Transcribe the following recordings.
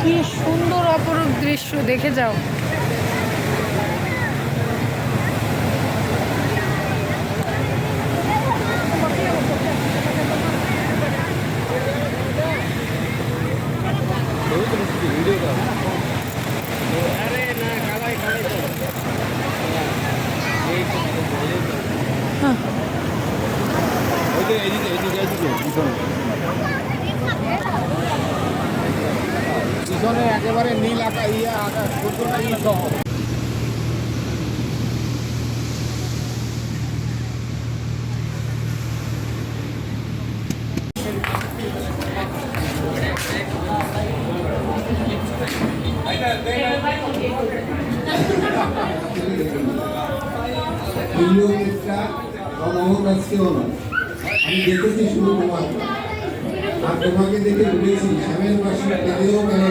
কি সুন্দর অপরূপ দৃশ্য দেখে যাও ওই যে এদিকে এদিকে এদিকে পিছনে একেবারে নীল আকাশ ইয়ে আকাশ সূর্যটা অনবরাজকেও না আমি দেখেছি শুধু আর তোমাকে দেখে বুঝেছি শ্যামের পাশে কেঁদেও কেন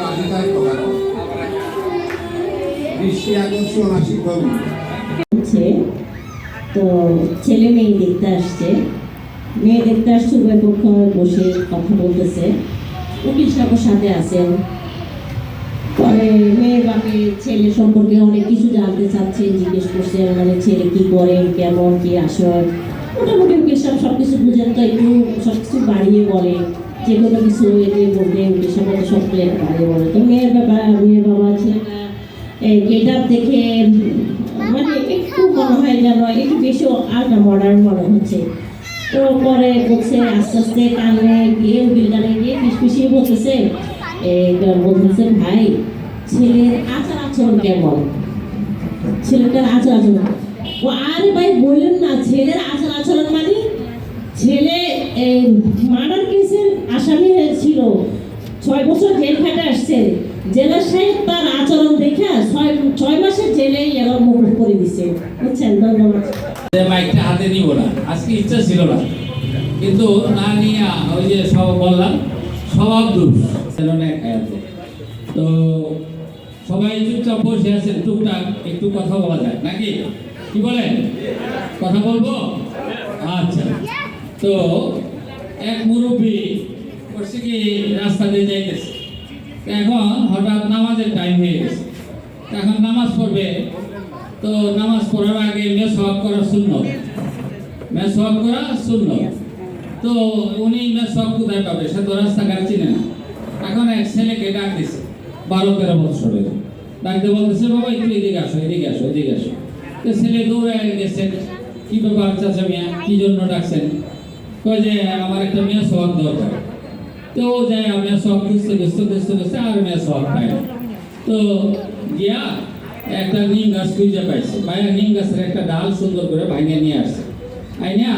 হচ্ছে, তো ছেলে মেয়ে দেখতে আসছে। মেয়ে দেখতে আসছে, উভয় পক্ষ বসে কথা বলতেছে। উকিল সাহেবের সাথে আছেন। পরে মেয়ে বাপে ছেলে সম্পর্কে অনেক কিছু জানতে চাচ্ছে জিজ্ঞেস করছে মানে ছেলে কি করে, কেমন, কি আসর মোটামুটি উকিল সাহেব সব কিছু বুঝেন তো, একটু সব কিছু বাড়িয়ে বলে, যে কোনো কিছু এতে বলতে সাহেব তো সব বাড়িয়ে বলে। তো মেয়ের বাবা মেয়ের বাবা ছেলেটা গেট আপ দেখে মানে একটু মনে হয় যেন একটু বেশি আলটা মডার্ন মনে হচ্ছে। তো পরে বলছে, আস্তে আস্তে কানে গিয়ে উকিল কানে গিয়ে পিস পিছিয়ে বলতেছে বলতেছে, ভাই, ছেলের আচার আচরণ কেমন? ছেলেটার আচার আচরণ আরে ভাই, বললেন না, ছেলের আচার আচরণ মানে? ছেলে মার্ডার কেসের আসামি হয়েছিল। ছয় বছর জেল খাটে আসছে। জেলার সাহেব তার আচরণ দেখে ছয় ছয় মাসের জেলেই এবার মুখ করে দিছে। বুঝছেন? ধন্যবাদ মাইকটা হাতে নিব না। আজকে ইচ্ছা ছিল না। কিন্তু না নিয়ে ওই যে সব বললাম, স্বভাব দোষ। সেলুনে খায়াতে তো সবাই চুপচাপ বসে আছেন টুকটাক একটু কথা বলা যায়। নাকি? কি বলেন? কথা বলব? আচ্ছা। তো, এক মুরব্বী করছে কি রাস্তা দিয়ে যাইতেছে এখন হঠাৎ নামাজের টাইম হয়ে গেছে। এখন নামাজ পড়বে। তো নামাজ পড়ার আগে মেসওয়াক করা শূন্য মেসওয়াক করা শূন্য তো উনি মেসওয়াক কোথায় পাবে? সে তো রাস্তাঘাট চিনে না। এখন এক ছেলেকে ডাক দিছে। বারো তেরো বছরের। ডাকতে বলতেছে, বাবা, একটু এদিকে আসো এদিকে আসো এদিকে আসো। ছেলে দৌড়ে গেছে কি ব্যাপার চাচা মিয়া? কি জন্য ডাকছেন? কয় যে, আমার একটা মেয়ে সব দরকার। তো ও যায় আমি সব খুঁজতে খুঁজতে খুঁজতে খুঁজতে আর মেয়ে সব পাই তো গিয়া একটা নিম গাছ খুঁজে পাইছে। পাইয়া নিম গাছের একটা ডাল সুন্দর করে ভাঙে নিয়ে আসছে। আইনা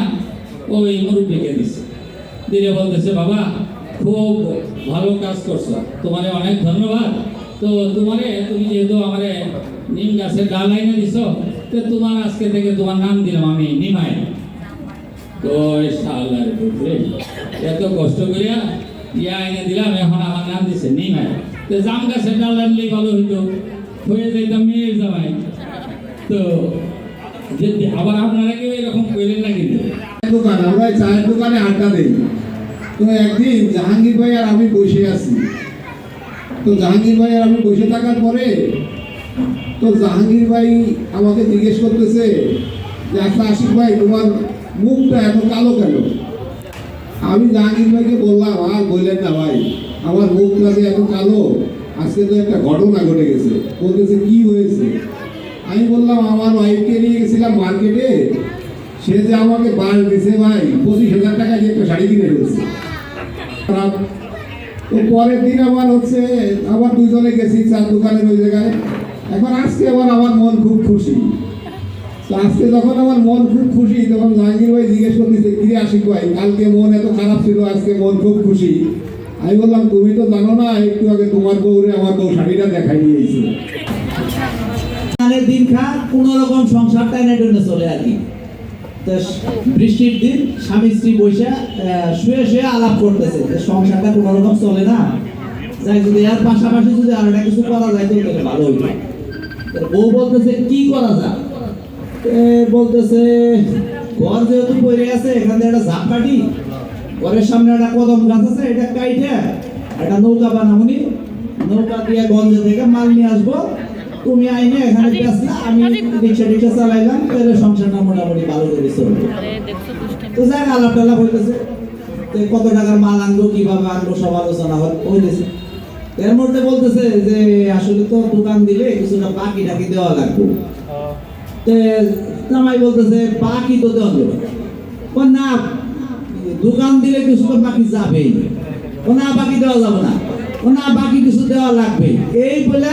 ওই মুরব্বীকে দিছে। দিলে বলতেছে, বাবা, খুব ভালো কাজ করছ। তোমারে অনেক ধন্যবাদ। তো তোমারে তুমি যেহেতু আমারে নিম গাছের ডাল আইনে দিছো, তো তোমার আজকে থেকে তোমার নাম দিলাম আমি নিমাই। বুঝলে? এত কষ্ট করিয়া ইয়া এনে দিলাম, এখন আমার নাম দিছে নিমাই। তো জাম গাছের ডাল আনলেই ভালো হইতো, হয়ে যাইতাম মেয়ের জামাই। তো আবার আপনারা কেউ এরকম কইলেন না কিন্তু দোকান আমরা চায়ের দোকানে আড্ডা দিই। তো একদিন জাহাঙ্গীর ভাই আর আমি বসে আছি। তো জাহাঙ্গীর ভাই আর আমি বসে থাকার পরে তো জাহাঙ্গীর ভাই আমাকে জিজ্ঞেস করতেছে যে আচ্ছা আশিক ভাই, তোমার মুখটা এত কালো কেন? আমি জাহাঙ্গীর ভাইকে বললাম, আর বললেন না ভাই, আমার মুখটা যে এত কালো, আজকে তো একটা ঘটনা ঘটে গেছে। বলতেছে, কি হয়েছে? আমি বললাম, আমার ওয়াইফকে নিয়ে গেছিলাম মার্কেটে সে যে আমাকে বাস দিছে ভাই, পঁচিশ হাজার টাকা দিয়ে একটা শাড়ি কিনে ফেলছে পরের দিন আবার হচ্ছে, আবার দুইজনে গেছি চার দোকানের ওই জায়গায়। এখন আজকে আবার আমার মন খুব খুশি। আজকে যখন আমার মন খুব খুশি, তখন জাহাঙ্গীর ভাই জিজ্ঞেস করতেছে, কি রে আশিক ভাই, কালকে মন এত খারাপ ছিল, আজকে মন খুব খুশি? আমি বললাম, তুমি তো জানো না, একটু আগে তোমার বউরে আমার বউ শাড়িটা দেখাই নিয়েছিল দিন খা কোন রকম সংসার টাইনে টেনে চলে আর কি বৃষ্টির দিন স্বামী স্ত্রী বৈশা শুয়ে শুয়ে আলাপ করতেছে। সংসারটা কোন রকম চলে না। যাই, যদি এর পাশাপাশি যদি আর একটা কিছু করা যায়, তাহলে ভালো হইবে তো বউ বলতেছে, কি করা যায়? বলতেছে, ঘর যেহেতু পড়ে আছে, এখানে একটা ঝাপ কাটি ঘরের সামনে একটা কদম গাছ আছে, এটা কাইটে, একটা নৌকা বানাবনি নৌকা দিয়ে গঞ্জে থেকে মাল নিয়ে আসব তুমি আইনে এখানে বেসলা আমি রিক্সা টিক্সা চালাইলাম তাহলে সংসারটা মোটামুটি ভালো করে চলবে। তো যাই আলাপ টালাপ হইতেছে। তো কত টাকার মাল আনব কীভাবে আনব সব আলোচনা হইতেছে। এর মধ্যে বলতেছে যে আসলে তো দোকান দিলে কিছুটা বাকি টাকি দেওয়া লাগবে। তে জামাই বলতেছে বাকি তো দেওয়া যাবে না। দোকান দিলে কিছু তো বাকি যাবেই। ও না বাকি দেওয়া যাবে না। না বাকি কিছু দেওয়া লাগবে। এই বলে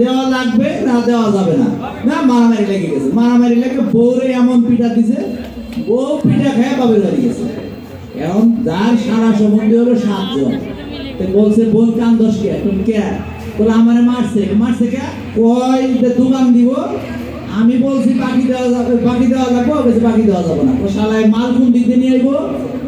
দেওয়া লাগবে, না দেওয়া যাবে না। না, মারামারি লেগে গেছে। মারামারি লেগে বউরে এমন পিঠা দিছে, বউ পিঠা খেয়ে বাবের বাড়ি গেছে। এখন যার সারা সম্বন্ধে হলো সাতজন। বলছে বোন কান দশ কে? তুমি কে? বলে, আমারে মারছে মারছে কে? কই দোকান দিব। আমি বলছি, বাকি দেওয়া যাবে, বাকি দেওয়া বলছে, বাকি দেওয়া যাবে না। শালায় মাল কোন দিয়ে নিয়ে আইবো।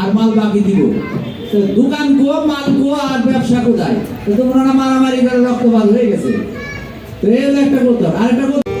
আর মাল বাকি দিব। দোকান কো মাল কো আর ব্যবসা কোথায়? তো তোমরা মারামারি করে রক্ত হয়ে গেছে। তো একটা করতে আর একটা কথা